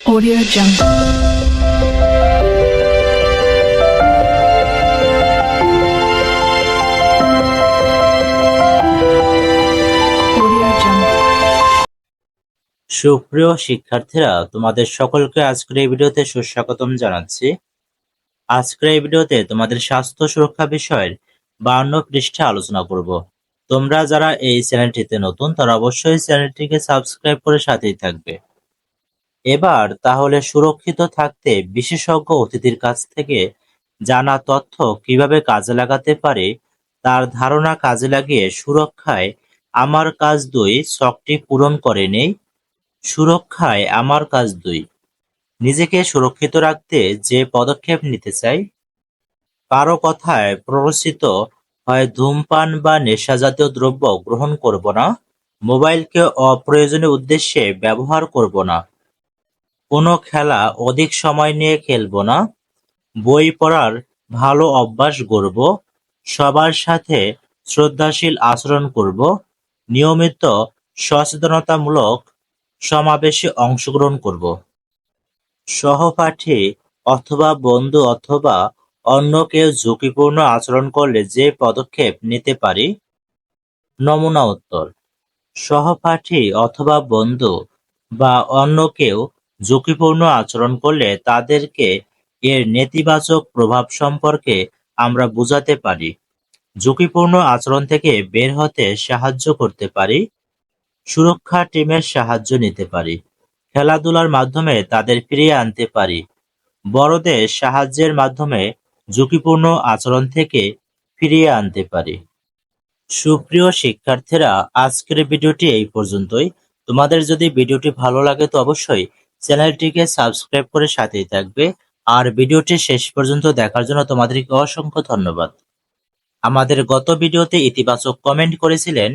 Audio Jungle. সুপ্রিয় শিক্ষার্থীরা, তোমাদের সকলকে আজকের এই ভিডিওতে সুস্বাগতম জানাচ্ছি। আজকের এই ভিডিওতে তোমাদের স্বাস্থ্য সুরক্ষা বিষয়ের বান্ন পৃষ্ঠা আলোচনা করব। তোমরা যারা এই চ্যানেলটিতে নতুন, তারা অবশ্যই চ্যানেলটিকে সাবস্ক্রাইব করে সাথেই থাকবে। এবার তাহলে সুরক্ষিত থাকতে বিশেষজ্ঞ অতিথির কাছ থেকে জানা তথ্য কীভাবে কাজে লাগাতে পারে, তার ধারণা কাজে লাগিয়ে সুরক্ষায় আমার কাজ দুই, শখটি পূরণ করে নেই, সুরক্ষায় আমার কাজ দুই। নিজেকে সুরক্ষিত রাখতে যে পদক্ষেপ নিতে চাই? কারও কথায় প্ররোচিত হয় ধূমপান বা নেশাজাতীয় দ্রব্য গ্রহণ করব না, মোবাইলকে অপ্রয়োজনীয় উদ্দেশ্যে ব্যবহার করব না। কোনো খেলা অধিক সময় নিয়ে খেলব না। বই পড়ার ভালো অভ্যাস গড়ব। সবার সাথে শ্রদ্ধাশীল আচরণ করব। নিয়মিত সচেতনতামূলক সমাবেশে অংশগ্রহণ করব। সহপাঠী অথবা বন্ধু অথবা অন্য কেউ ঝুঁকিপূর্ণ আচরণ করলে যে পদক্ষেপ নিতে পারি? নমুনা উত্তর। সহপাঠী অথবা বন্ধু বা অন্য কেউ ঝুঁকিপূর্ণ আচরণ করলে তাদেরকে এর নেতিবাচক প্রভাব সম্পর্কে আমরা বোঝাতে পারি। ঝুঁকিপূর্ণ আচরণ থেকে বের হতে সাহায্য করতে পারি, সুরক্ষা টিমের সাহায্য নিতে পারি, খেলাধুলার মাধ্যমে তাদের ফিরিয়ে আনতে পারি, বড়দের সাহায্যের মাধ্যমে ঝুঁকিপূর্ণ আচরণ থেকে ফিরিয়ে আনতে পারি। সুপ্রিয় শিক্ষার্থীরা, আজকের ভিডিওটি এই পর্যন্তই। তোমাদের যদি ভিডিওটি ভালো লাগে তো অবশ্যই চ্যানেলটিকে সাবস্ক্রাইব করে সাথেই থাকবে। আর ভিডিওটি শেষ পর্যন্ত দেখার জন্য তোমাদেরকে অসংখ্য ধন্যবাদ। আমাদের গত ভিডিওতে ইতিবাচক কমেন্ট করেছিলেন